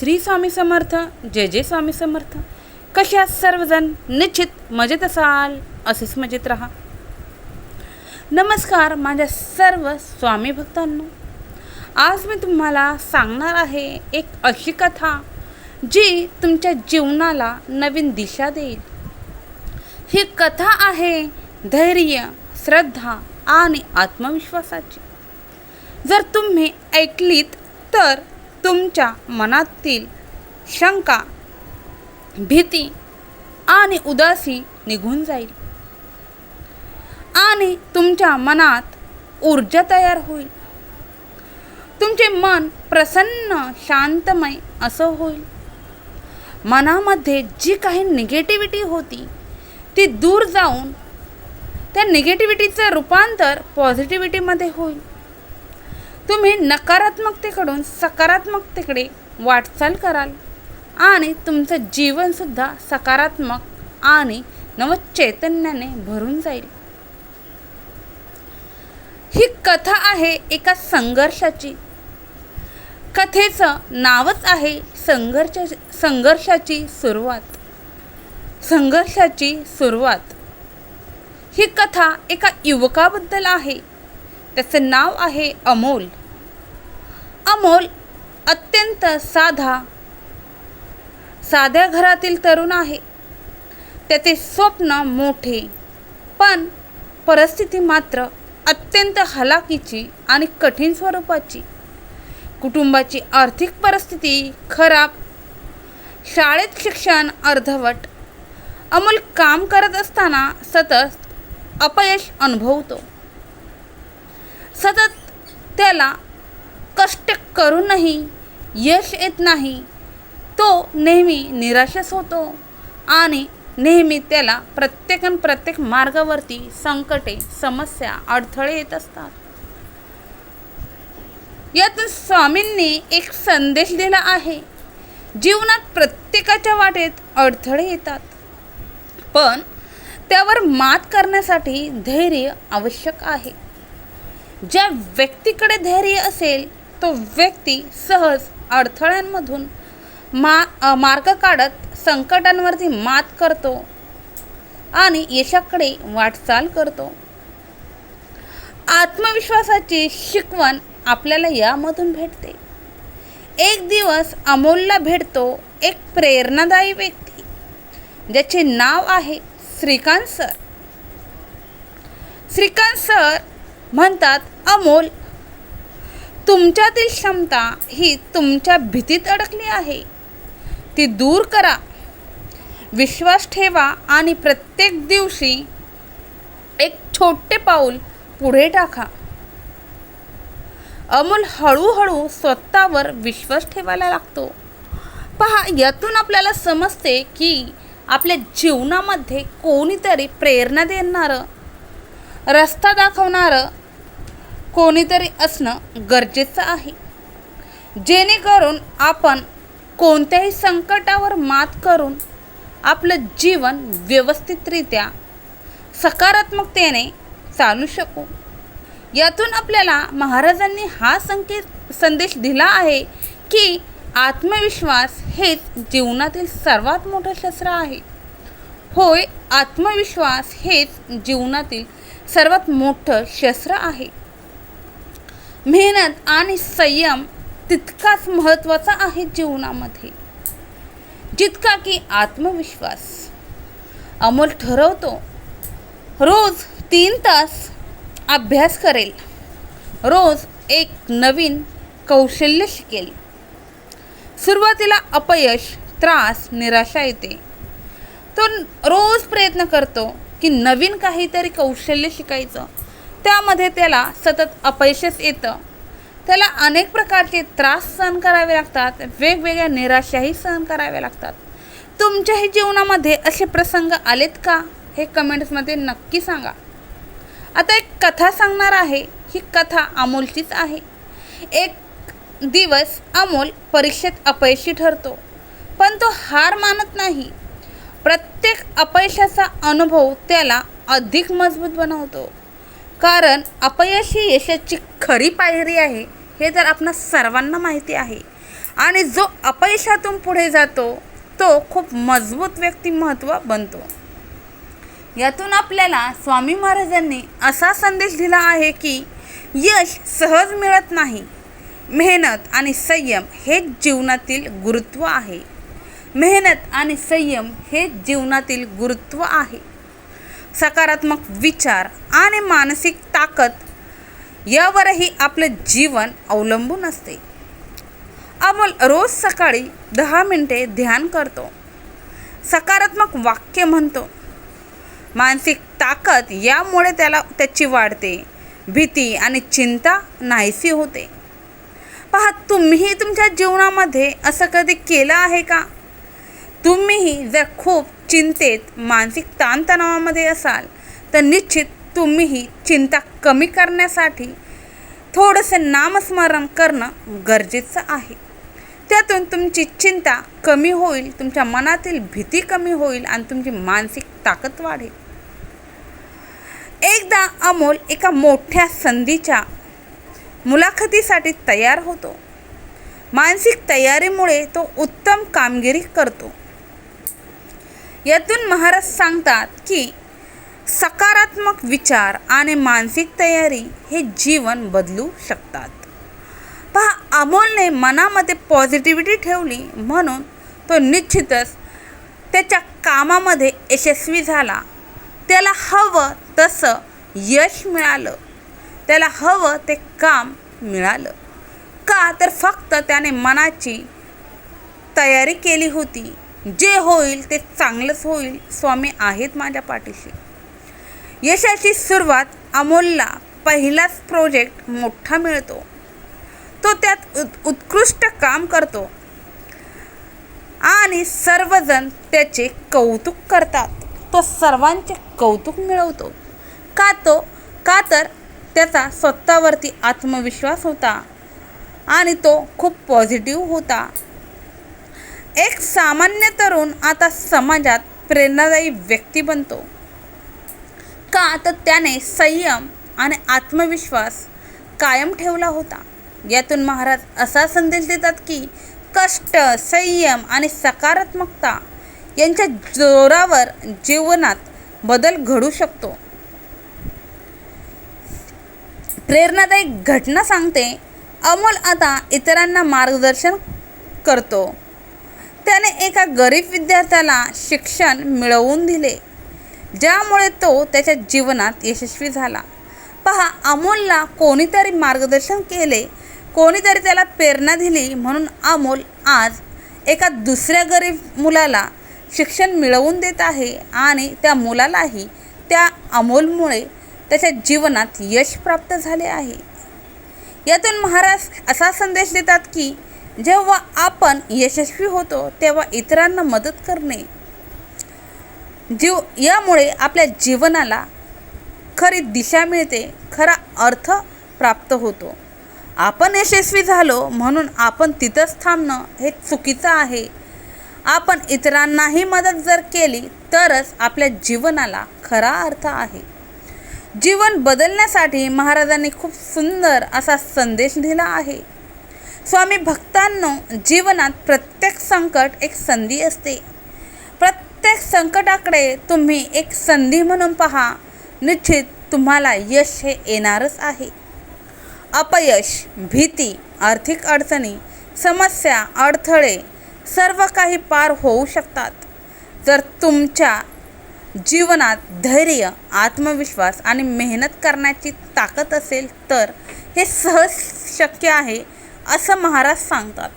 श्री स्वामी समर्थ जय जय स्वामी समर्थ. कशा सर्वजण? निश्चित मजेत असाल असेच मजेत राहा. नमस्कार माझ्या सर्व स्वामी भक्तांनो. आज मी तुम्हाला सांगणार आहे एक अशी कथा जी तुमच्या जीवनाला नवीन दिशा देईल. ही कथा आहे धैर्य श्रद्धा आणि आत्मविश्वासाची. जर तुम्ही ऐकलीत तर तुमच्या मनातील शंका भीती आणि उदासी निघून जाईल. आणि तुमच्या मनात ऊर्जा तयार होईल. तुमचे मन प्रसन्न शांतमय असं होईल. मनामध्ये जी काही निगेटिव्हिटी होती ती दूर जाऊन त्या निगेटिव्हिटीचं रूपांतर पॉझिटिव्हिटीमध्ये होईल. तुम्ही नकारात्मकतेकडून सकारात्मकतेकडे वाटचाल कराल. आणि तुमचं जीवनसुद्धा सकारात्मक आणि नवचैतन्याने भरून जाईल. ही कथा आहे एका संघर्षाची. कथेचं नावच आहे संघर्ष संघर्षाची सुरुवात. संघर्षाची सुरुवात. ही कथा एका युवकाबद्दल आहे. त्याचं नाव आहे अमोल. अमोल अत्यंत साधा साध्या घरातील तरुण आहे. त्याचे स्वप्न मोठे पण परिस्थिती मात्र अत्यंत हलाखीची आणि कठीण स्वरूपाची. कुटुंबाची आर्थिक परिस्थिती खराब शाळेत शिक्षण अर्धवट अमोल काम करत असताना सतत अपयश अनुभवतो. सतत त्याला कष्ट करूनही यश येत नाही. तो नेहमी निराशच होतो आणि नेहमी त्याला प्रत्येक प्रत्येक मार्गावरती संकटे समस्या अडथळे येत असतात. यातून स्वामींनी एक संदेश दिला आहे. जीवनात प्रत्येकाच्या वाटेत अडथळे येतात. पण त्यावर मात करण्यासाठी धैर्य आवश्यक आहे. ज्या व्यक्तीकडे धैर्य असेल तो व्यक्ती सहज अडथळ्यांमधून मा मार्ग काढत संकटांवरती मात करतो आणि यशाकडे वाटचाल करतो. आत्मविश्वासाची शिकवण आपल्याला यामधून भेटते. एक दिवस अमोलला भेटतो एक प्रेरणादायी व्यक्ती ज्याचे नाव आहे श्रीकांत सर. श्रीकांत सर म्हणतात अमोल तुमच्यातील क्षमता ही तुमच्या भीतीत अडकली आहे. ती दूर करा. विश्वास ठेवा आणि प्रत्येक दिवशी एक छोटे पाऊल पुढे टाका. अमोल हळूहळू स्वतःवर विश्वास ठेवायला लागतो. पहा यातून आपल्याला समजते की आपल्या जीवनामध्ये कोणीतरी प्रेरणा देणारं रस्ता दाखवणारं कोणीतरी असणं गरजेचं आहे. जेणेकरून आपण कोणत्याही संकटावर मात करून आपलं जीवन व्यवस्थितरित्या सकारात्मकतेने चालू शकू. यातून आपल्याला महाराजांनी हा संकेत संदेश दिला आहे की आत्मविश्वास हेच जीवनातील सर्वात मोठं शस्त्र आहे. होय आत्मविश्वास हेच जीवनातील सर्वात मोठं शस्त्र आहे. मेहनत आणि संयम तितकाच महत्त्वाचा आहे जीवनामध्ये. जितका की आत्मविश्वास. अमोल ठरवतो रोज तीन तास अभ्यास करेल. रोज एक नवीन कौशल्य शिकेल. सुरुवातीला अपयश त्रास निराशा येते. तो रोज प्रयत्न करतो की नवीन काहीतरी कौशल्य शिकायचं. त्यामध्ये त्याला सतत अपयशच येतं. त्याला अनेक प्रकारचे त्रास सहन करावे लागतात वेगवेगळ्या निराशाही सहन कराव्या लागतात. तुमच्याही जीवनामध्ये असे प्रसंग आलेत का? हे कमेंट्समध्ये नक्की सांगा. आता एक कथा सांगणार आहे. ही कथा अमोलचीच आहे. एक दिवस अमोल परीक्षेत अपयशी ठरतो पण तो हार मानत नाही. प्रत्येक अपयशाचा अनुभव त्याला अधिक मजबूत बनवतो. कारण अपयश ही यशाची खरी पायरी आहे हे तर आपणा सर्वांना माहिती आहे. आणि जो अपयशातून पुढे जातो तो खूप मजबूत व्यक्तिमत्व बनतो. यातून आपल्याला स्वामी महाराजांनी असा संदेश दिला आहे की यश सहज मिळत नाही. मेहनत आणि संयम हे जीवनातील गुरुत्व आहे. मेहनत आणि संयम हे जीवनातील गुरुत्व आहे. सकारात्मक विचार आणि मानसिक ताकद यावरही आपलं जीवन अवलंबून असते. अमोल रोज सकाळी दहा मिनटे ध्यान करतो. सकारात्मक वाक्य म्हणतो. मानसिक ताकद यामुळे त्याला त्याची वाढते. भीती आणि चिंता नाहीशी होते. पहा तुम्हीही तुमच्या जीवनामध्ये असं कधी केलं आहे का? तुम्हीही जर खूप चिंतेत मानसिक ताणतणावामध्ये असाल तर निश्चित तुम्हीही चिंता कमी करण्यासाठी थोडंसं नामस्मरण करणं गरजेचं आहे. त्यातून तुमची चिंता कमी होईल तुमच्या मनातील भीती कमी होईल आणि तुमची मानसिक ताकद वाढेल. एकदा अमोल एका मोठ्या संधीच्या मुलाखतीसाठी तयार होतो. मानसिक तयारीमुळे तो उत्तम कामगिरी करतो. यातून महाराज सांगतात की सकारात्मक विचार आणि मानसिक तयारी हे जीवन बदलू शकतात. पहा अमोलने मनामध्ये पॉझिटिव्हिटी ठेवली म्हणून तो निश्चितच त्याच्या कामामध्ये यशस्वी झाला. त्याला हवं तसं यश मिळालं. त्याला हवं ते काम मिळालं. का? तर फक्त त्याने मनाची तयारी केली होती. जे होईल ते चांगलंच होईल स्वामी आहेत माझ्या पाठीशी. यशाची सुरुवात अमोलला पहिलाच प्रोजेक्ट मोठा मिळतो. तो त्यात उत् उत्कृष्ट काम करतो. आणि सर्वजण त्याचे कौतुक करतात. तो सर्वांचे कौतुक मिळवतो. का तो का तर त्याचा स्वतःवरती आत्मविश्वास होता. आणि तो खूप पॉझिटिव्ह होता. एक सामान्य तरुण आता समाजात प्रेरणादायी व्यक्ती बनतो. का तर त्याने संयम आणि आत्मविश्वास कायम ठेवला होता. यातून महाराज असा संदेश देतात की कष्ट संयम आणि सकारात्मकता यांच्या जोरावर जीवनात बदल घडू शकतो. प्रेरणादायी घटना सांगते अमोल आता इतरांना मार्गदर्शन करतो. त्याने एका गरीब विद्यार्थ्याला शिक्षण मिळवून दिले. ज्यामुळे तो त्याच्या जीवनात यशस्वी झाला. पहा अमोलला कोणीतरी मार्गदर्शन केले कोणीतरी त्याला प्रेरणा दिली म्हणून अमोल आज एका दुसऱ्या गरीब मुलाला शिक्षण मिळवून देत आहे आणि त्या मुलालाही त्या अमोलमुळे त्याच्या जीवनात यश प्राप्त झाले आहे. यातून महाराज असा संदेश देतात की जेव्हा आपण यशस्वी होतो तेव्हा इतरांना मदत करणे. जीव यामुळे आपल्या जीवनाला खरी दिशा मिळते खरा अर्थ प्राप्त होतो. आपण यशस्वी झालो म्हणून आपण तिथंच थांबणं हे चुकीचं आहे. आपण इतरांनाही मदत जर केली तरच आपल्या जीवनाला खरा अर्थ आहे. जीवन बदलण्यासाठी महाराजांनी खूप सुंदर असा संदेश दिला आहे. स्वामी भक्तांनो जीवनात प्रत्येक संकट एक संधी असते. प्रत्येक संकटाकडे तुम्ही एक संधी म्हणून पहा. निश्चित तुम्हाला यश हे येणारच आहे. अपयश भीती आर्थिक अडचणी समस्या अडथळे सर्व काही पार होऊ शकतात. जर तुमच्या जीवनात धैर्य आत्मविश्वास आणि मेहनत करण्याची ताकद असेल तर हे सहज शक्य आहे. असं महाराज सांगतात.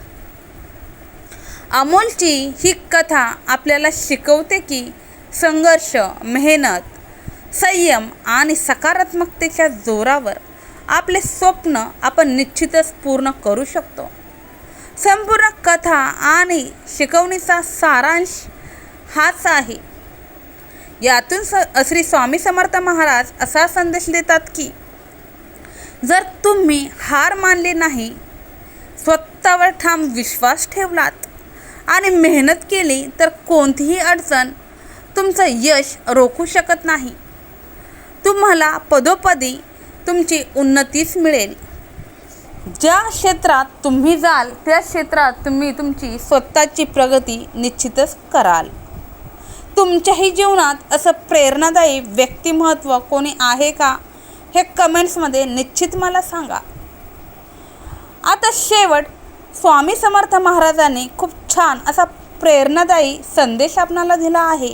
अमोलची ही कथा आपल्याला शिकवते की संघर्ष मेहनत संयम आणि सकारात्मकतेच्या जोरावर आपले स्वप्न आपण निश्चितच पूर्ण करू शकतो. संपूर्ण कथा आणि शिकवणीचा सारांश हाच आहे. यातून स श्री स्वामी समर्थ महाराज असा संदेश देतात की जर तुम्ही हार मानली नाही स्वतःवर ठाम विश्वास ठेवलात. आणि मेहनत केली तर कोणतीही अडचण तुमचं यश रोखू शकत नाही. तुम्हाला पदोपदी तुमची उन्नतीच मिळेल. ज्या क्षेत्रात तुम्ही जाल त्या क्षेत्रात तुम्ही तुमची स्वतःची प्रगती निश्चितच कराल. तुमच्याही जीवनात असं प्रेरणादायी व्यक्तिमत्व कोणी आहे का हे कमेंट्समध्ये निश्चित मला सांगा. आता शेवट स्वामी समर्थ महाराजांनी खूप छान असा प्रेरणादायी संदेश आपणाला दिला आहे.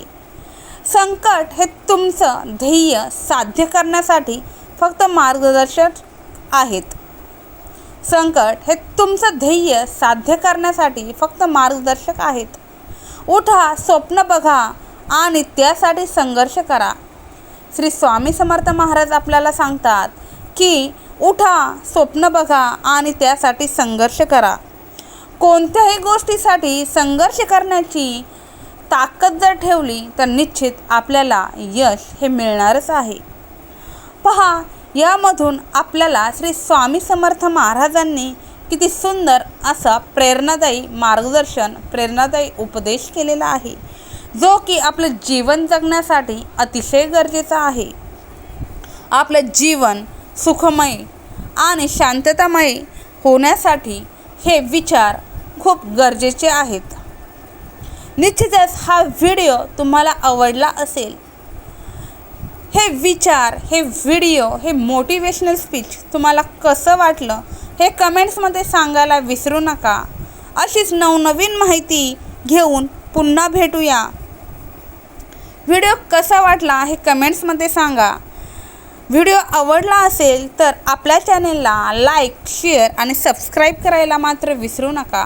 संकट हे तुमचं ध्येय साध्य करण्यासाठी फक्त मार्गदर्शक आहेत. संकट हे तुमचं ध्येय साध्य करण्यासाठी फक्त मार्गदर्शक आहेत. उठा स्वप्न बघा आणि त्यासाठी संघर्ष करा. श्री स्वामी समर्थ महाराज आपल्याला सांगतात की उठा स्वप्न बघा आणि त्यासाठी संघर्ष करा. कोणत्याही गोष्टीसाठी संघर्ष करण्याची ताकद जर ठेवली तर निश्चित आपल्याला यश हे मिळणारच आहे. पहा यामधून आपल्याला श्री स्वामी समर्थ महाराजांनी किती सुंदर असा प्रेरणादायी मार्गदर्शन प्रेरणादायी उपदेश केलेला आहे जो की आपलं जीवन जगण्यासाठी अतिशय गरजेचा आहे. आपलं जीवन सुखमय आणि शांततामय होण्यासाठी हे विचार खूप गरजेचे आहेत. निश्चितच हा व्हिडिओ तुम्हाला आवडला असेल. हे विचार हे व्हिडिओ हे मोटिवेशनल स्पीच तुम्हाला कसं वाटलं हे कमेंट्समध्ये सांगायला विसरू नका. अशीच नवनवीन माहिती घेऊन पुन्हा भेटूया. व्हिडिओ कसा वाटला हे कमेंट्समध्ये सांगा. व्हिडिओ आवडला असेल तर आपल्या चॅनेलला लाईक शेअर आणि सबस्क्राईब करायला मात्र विसरू नका.